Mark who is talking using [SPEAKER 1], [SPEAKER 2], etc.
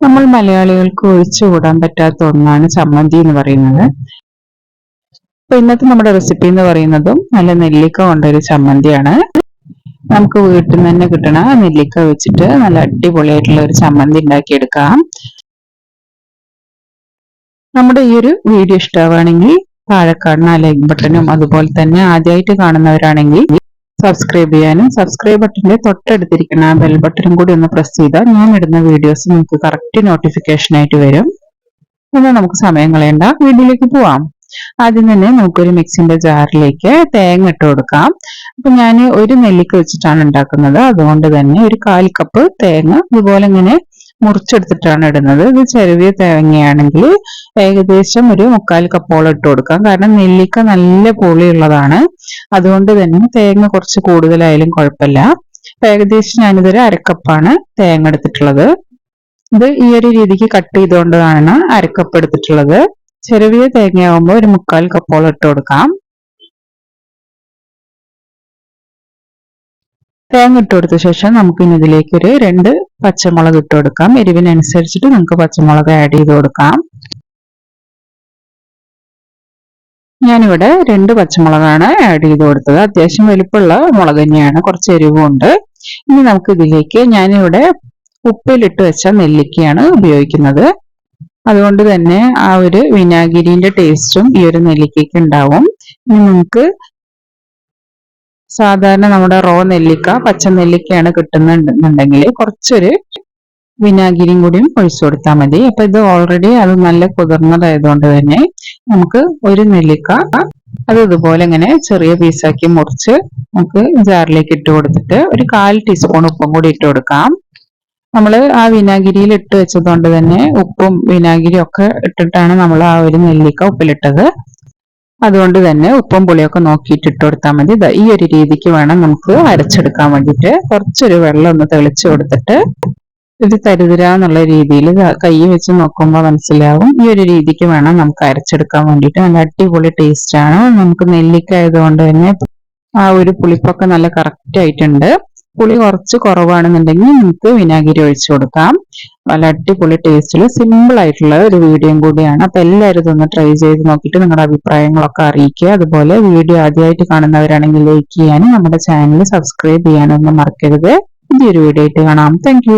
[SPEAKER 1] നമ്മൾ മലയാളികൾക്ക് ഒഴിച്ചുകൂടാൻ പറ്റാത്ത ഒന്നാണ് ചമ്മന്തി എന്ന് പറയുന്നത്. അപ്പൊ ഇന്നത്തെ നമ്മുടെ റെസിപ്പി എന്ന് പറയുന്നതും നല്ല നെല്ലിക്ക കൊണ്ടൊരു ചമ്മന്തിയാണ്. നമുക്ക് വീട്ടിൽ നിന്ന് തന്നെ കിട്ടണ നെല്ലിക്ക വെച്ചിട്ട് നല്ല അടിപൊളിയായിട്ടുള്ള ഒരു ചമ്മന്തി ഉണ്ടാക്കിയെടുക്കാം. നമ്മുടെ ഈ ഒരു വീഡിയോ ഇഷ്ടമാണെങ്കിൽ താഴെ കാണുന്ന ലൈക്ക് ബട്ടണും അതുപോലെ തന്നെ ആദ്യമായിട്ട് കാണുന്നവരാണെങ്കിൽ സബ്സ്ക്രൈബ് ചെയ്യാനും സബ്സ്ക്രൈബ് ബട്ടണിന്റെ തൊട്ടടുത്തിരിക്കുന്ന ആ ബെൽ ബട്ടണും കൂടി ഒന്ന് പ്രസ് ചെയ്താൽ ഞാൻ ഇടുന്ന വീഡിയോസ് നിങ്ങൾക്ക് കറക്റ്റ് നോട്ടിഫിക്കേഷൻ ആയിട്ട് വരും. എന്നാൽ നമുക്ക് സമയം കളയണ്ട. വീഡിയോയിലേക്ക് പോവാം. ആദ്യം തന്നെ നമുക്കൊരു മിക്സിന്റെ ജാറിലേക്ക് തേങ്ങ ഇട്ട് കൊടുക്കാം. അപ്പൊ ഞാൻ ഒരു നെല്ലിക്ക വെച്ചിട്ടാണ് ഉണ്ടാക്കുന്നത്. അതുകൊണ്ട് തന്നെ ഒരു കാൽ കപ്പ് തേങ്ങ ഇതുപോലെ ഇങ്ങനെ മുറിച്ചെടുത്തിട്ടാണ് ഇടുന്നത്. ഇത് ചെറിയ തേങ്ങയാണെങ്കിൽ ഏകദേശം ഒരു മുക്കാൽ കപ്പോളം ഇട്ട് കൊടുക്കാം. കാരണം നെല്ലിക്ക നല്ല പുളിയുള്ളതാണ്. അതുകൊണ്ട് തന്നെ തേങ്ങ കുറച്ച് കൂടുതലായാലും കുഴപ്പമില്ല. ഏകദേശം ഞാനിതൊരു അരക്കപ്പാണ് തേങ്ങ എടുത്തിട്ടുള്ളത്. ഇത് ഈ ഒരു രീതിക്ക് കട്ട് ചെയ്തുകൊണ്ടാണ് അരക്കപ്പ് എടുത്തിട്ടുള്ളത്. ചെറിയ തേങ്ങയാവുമ്പോൾ ഒരു മുക്കാൽ കപ്പോളം ഇട്ട് കൊടുക്കാം. തേങ്ങ ഇട്ട് കൊടുത്ത ശേഷം നമുക്ക് ഇനി ഇതിലേക്ക് ഒരു രണ്ട് പച്ചമുളക് ഇട്ട് കൊടുക്കാം. എരിവിനനുസരിച്ചിട്ട് നമുക്ക് പച്ചമുളക് ആഡ് ചെയ്ത് കൊടുക്കാം. ഞാനിവിടെ രണ്ട് പച്ചമുളകാണ് ആഡ് ചെയ്ത് കൊടുത്തത്. അത്യാവശ്യം വലിപ്പമുള്ള മുളക് തന്നെയാണ്. കുറച്ച് എരിവുണ്ട്. ഇനി നമുക്ക് ഇതിലേക്ക് ഞാനിവിടെ ഉപ്പിലിട്ട് വെച്ച നെല്ലിക്കയാണ് ഉപയോഗിക്കുന്നത്. അതുകൊണ്ട് തന്നെ ആ ഒരു വിനാഗിരിന്റെ ടേസ്റ്റും ഈ ഒരു നെല്ലിക്കയ്ക്ക് ഉണ്ടാവും. ഇനി നമുക്ക് സാധാരണ നമ്മുടെ റോ നെല്ലിക്ക പച്ച നെല്ലിക്കയാണ് കിട്ടുന്നുണ്ടെന്നുണ്ടെങ്കിൽ കുറച്ചൊരു വിനാഗിരിയും കൂടിയും ഒഴിച്ചു കൊടുത്താൽ മതി. അപ്പൊ ഇത് ഓൾറെഡി അത് നല്ല കുതിർന്നതായതുകൊണ്ട് തന്നെ നമുക്ക് ഒരു നെല്ലിക്ക അത് ഇതുപോലെ ഇങ്ങനെ ചെറിയ പീസാക്കി മുറിച്ച് നമുക്ക് ജാറിലേക്ക് ഇട്ട് കൊടുത്തിട്ട് ഒരു കാൽ ടീസ്പൂൺ ഉപ്പും കൂടി ഇട്ട് കൊടുക്കാം. നമ്മൾ ആ വിനാഗിരിയിൽ ഇട്ട് വെച്ചതുകൊണ്ട് തന്നെ ഉപ്പും വിനാഗിരിയും ഒക്കെ ഇട്ടിട്ടാണ് നമ്മൾ ആ ഒരു നെല്ലിക്ക ഉപ്പിലിട്ടത്. അതുകൊണ്ട് തന്നെ ഉപ്പും പുളിയൊക്കെ നോക്കിയിട്ട് ഇട്ട് കൊടുത്താൽ മതി. ഈ ഒരു രീതിക്ക് വേണം നമുക്ക് അരച്ചെടുക്കാൻ വേണ്ടിയിട്ട്. കുറച്ചൊരു വെള്ളം ഒന്ന് തെളിച്ചു കൊടുത്തിട്ട് ഇത് തരുതരാന്നുള്ള രീതിയിൽ കൈ വെച്ച് നോക്കുമ്പോൾ മനസ്സിലാവും. ഈ ഒരു രീതിക്ക് വേണം നമുക്ക് അരച്ചെടുക്കാൻ വേണ്ടിയിട്ട്. നല്ല അടിപൊളി ടേസ്റ്റ് ആണ്. നമുക്ക് നെല്ലിക്ക ആയതുകൊണ്ട് തന്നെ ആ ഒരു പുളിപ്പൊക്കെ നല്ല കറക്റ്റ് ആയിട്ടുണ്ട്. പുളി കുറച്ച് കുറവാണെന്നുണ്ടെങ്കിൽ നമുക്ക് വിനാഗിരി ഒഴിച്ചു കൊടുക്കാം. നല്ല അടിപൊളി ടേസ്റ്റിൽ സിമ്പിൾ ആയിട്ടുള്ള ഒരു വീഡിയോയും കൂടിയാണ്. അപ്പൊ എല്ലാവരും ഇതൊന്ന് ട്രൈ ചെയ്ത് നോക്കിയിട്ട് നിങ്ങളുടെ അഭിപ്രായങ്ങളൊക്കെ അറിയിക്കുക. അതുപോലെ വീഡിയോ ആദ്യമായിട്ട് കാണുന്നവരാണെങ്കിൽ ലൈക്ക് ചെയ്യാനും നമ്മുടെ ചാനൽ സബ്സ്ക്രൈബ് ചെയ്യാനൊന്നും മറക്കരുത്. പുതിയൊരു വീഡിയോ ആയിട്ട് കാണാം. താങ്ക്